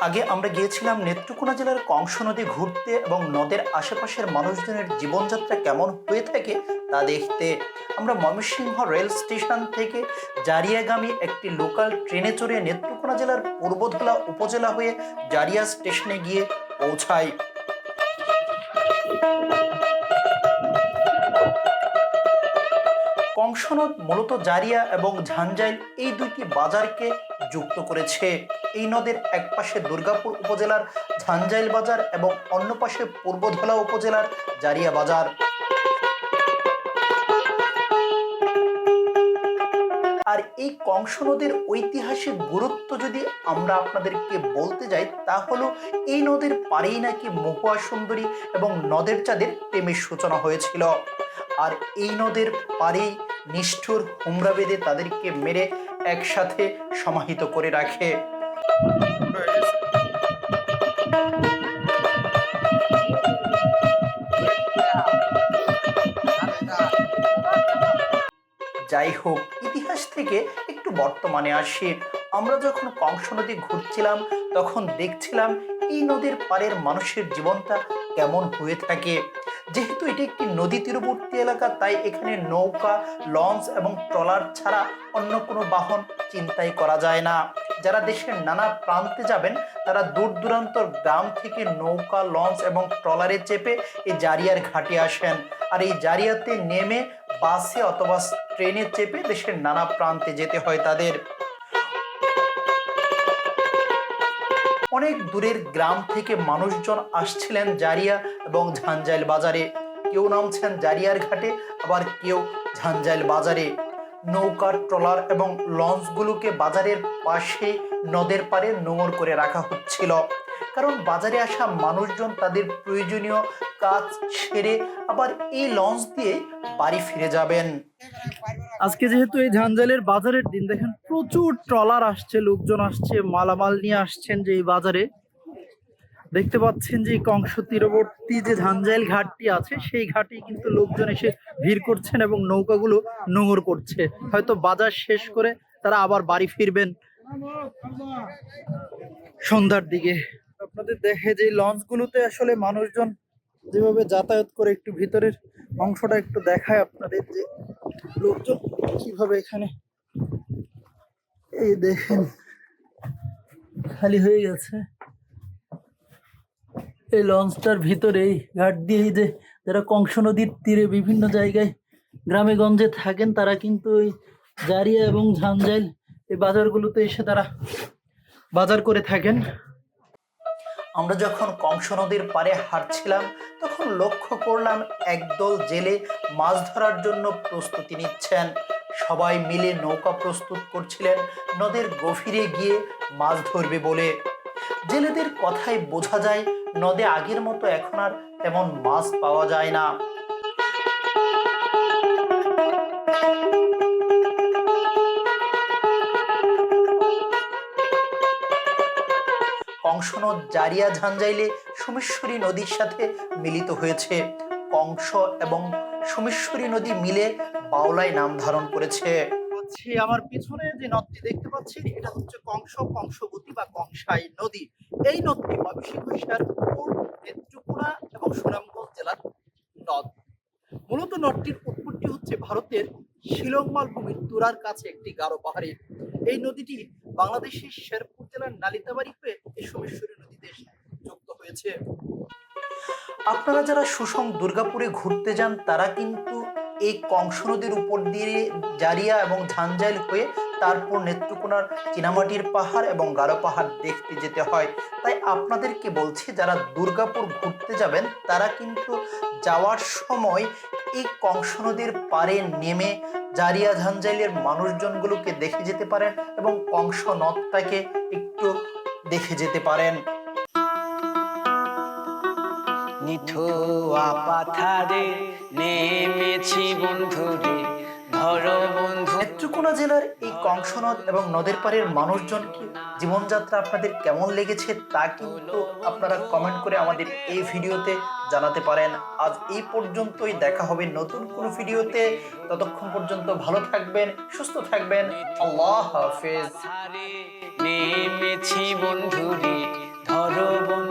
আগে আমরা গিয়েছিলাম নেত্রকোনা জেলার কংস নদী ঘুরতে এবং নদের আশেপাশের মানুষজনের জীবনযাত্রা কেমন হয়ে থাকে তা দেখতে। আমরা ময়মনসিংহ রেল স্টেশন থেকে জারিয়াগামী একটি লোকাল ট্রেনে চড়ে নেত্রকোনা জেলার পূর্বধলা উপজেলা হয়ে জারিয়া স্টেশনে গিয়ে পৌঁছাই। কংসনদ মূলত জারিয়া এবং ঝাঞ্জাইল এই দুইটি বাজারকে যুক্ত করেছে। এই নদের এক পাশে দুর্গাপুর উপজেলার ঝাঞ্জাইল বাজার এবং অন্য পাশে পূর্বধলা উপজেলার জারিয়া বাজার। আর এই কংস নদীর ঐতিহাসিক গুরুত্ব যদি আমরা আপনাদেরকে বলতে যাই তা হলো এই নদীর পাড়েই নাকি মহুয়া সুন্দরী এবং নদের চাঁদের প্রেমের সূচনা হয়েছিল। আর এই নদের পাড়েই নিষ্ঠুর হুমরা বেঁধে তাদেরকে মেরে একসাথে সমাহিত করে রাখে। যাই হোক, ইতিহাস থেকে একটু বর্তমানে আসি। আমরা যখন কংস নদী ঘুরছিলাম, তখন দেখছিলাম এই নদীর পাড়ের মানুষের জীবনটা কেমন হয়ে থাকে। যেহেতু এটি একটি নদী তীরবর্তী এলাকা, তাই এখানে নৌকা, লঞ্চ এবং ট্রলার ছাড়া অন্য কোনো বাহন চিন্তাই করা যায় না। যারা দেশের নানা প্রান্তে যাবেন, তারা দূর দূরান্তর গ্রাম থেকে নৌকা, লঞ্চ এবং ট্রলারে চেপে এই জারিয়ার ঘাটে আসেন। আর এই জারিয়াতে নেমে বাসে অথবা ট্রেনে চেপে দেশের নানা প্রান্তে যেতে হয় তাদের। অনেক দূরের গ্রাম থেকে মানুষজন আসছিলেন জারিয়া এবং ঝাঞ্জাইল বাজারে। কেউ নামছেন জারিয়ার ঘাটে, আবার কেউ ঝাঞ্জাইল বাজারে। নৌকার, ট্রলার এবং লঞ্চগুলোকে বাজারের পাশে, নদের পাড়ে নোঙর করে রাখা হচ্ছিল। কারণ বাজারে আসা মানুষজন তাদের প্রয়োজনীয় কাজ সেরে আবার এই লঞ্চ দিয়ে বাড়ি ফিরে যাবেন। আজকে যেহেতু এই ঝাঞ্ঝালের বাজারের দিন, দেখেন প্রচুর ট্রলার আসছে, লোকজন আসছে, মালামাল নিয়ে আসছেন যে এই বাজারে। দেখতে পাচ্ছেন যে কংস তীরবর্তী যে ঝাঞ্জাইল ঘাটটি আছে, সেই ঘাটে কিন্তু লোকজন এসে ভিড় করছেন এবং নৌকাগুলো নোঙর করছে। হয়তো বাজার শেষ করে তারা আবার বাড়ি ফিরবেন সন্ধ্যার দিকে। আপনাদের দেখে যে লঞ্চগুলোতে আসলে মানুষজন যেভাবে যাতায়াত করে একটু ভিতরের অংশটা একটু দেখায় আপনাদের যে লোকজন কীভাবে এখানে এই দেখেন, খালি হয়ে গেছে। এই লঞ্চটার ভিতরেই, ঘাট দিয়েই যে যারা কংস নদীর তীরে বিভিন্ন জায়গায় গ্রামে গঞ্জে থাকেন, তারা কিন্তু ওই জারিয়া এবং ঝাঞ্জাইল এই বাজারগুলোতে এসে তারা বাজার করে থাকেন। আমরা যখন কংস নদীর পারে হাঁটছিলাম, তখন লক্ষ্য করলাম একদল জেলে মাছ ধরার জন্য প্রস্তুতি নিচ্ছেন। সবাই মিলে নৌকা প্রস্তুত করছিলেন, নদের গভীরে গিয়ে মাছ ধরবে বলে। জেলেদের কথায় বোঝা যায়, নদে আগের মতো এখন আর তেমন মাছ পাওয়া যায় না। কংস নদ জারিয়া ঝাঞ্জাইলে সোমেশ্বরী নদীর সাথে মিলিত হয়েছে। কংস এবং সোমেশ্বরী নদী মিলে বাউলায় নাম ধারণ করেছে। আমার পিছনে যে নদটি দেখতে পাচ্ছি, এটা হচ্ছে কংস, কংসবতী বা কংসাই নদী। এই নদটি ময়মনসিংহ শেরপুর নেত্রকোনা এবং সুনামগঞ্জ জেলার নদ। মূলত নদটির উৎপত্তি হচ্ছে ভারতের শিলং মালভূমির তুরার কাছে একটি গারো পাহাড়ে। এই নদীটি বাংলাদেশের শেরপুর জেলার নালিতাবাড়ি হয়ে এই সোমেশ্বরী নদীতে যুক্ত হয়েছে। আপনারা যারা সুষম দুর্গাপুরে ঘুরতে যান, তারা কিন্তু এই কংস নদীর উপর দিয়ে জারিয়া এবং ঝাঞ্জাইল হয়ে তারপর নেত্রকোনার চীনামাটির পাহাড় এবং গারো পাহাড় দেখতে যেতে হয়। তাই আপনাদেরকে বলছি, যারা দুর্গাপুর ঘুরতে যাবেন, তারা কিন্তু যাওয়ার সময় এই কংস নদীর পাড়ে নেমে জারিয়া ঝাঞ্জাইলের মানুষজনগুলোকে দেখে যেতে পারেন এবং কংস নদটাকে একটু দেখে যেতে পারেন। নিঠুয়া পাথারে নেমেছি বন্ধুরে ধরো বন্ধু। নেত্রকোনা জেলার এই কংসনদ এবং নদের পাড়ের মানুষজন কি জীবনযাত্রা আপনাদের কেমন লেগেছে তা কিন্তু আপনারা কমেন্ট করে আমাদের এই ভিডিওতে জানাতে পারেন। আজ এই পর্যন্তই দেখা হবে নতুন কোনো ভিডিওতে। ততক্ষণ পর্যন্ত ভালো থাকবেন সুস্থ থাকবেন। আল্লাহ হাফেজ। নেমেছি বন্ধুরে ধরো ধরো বন্ধু।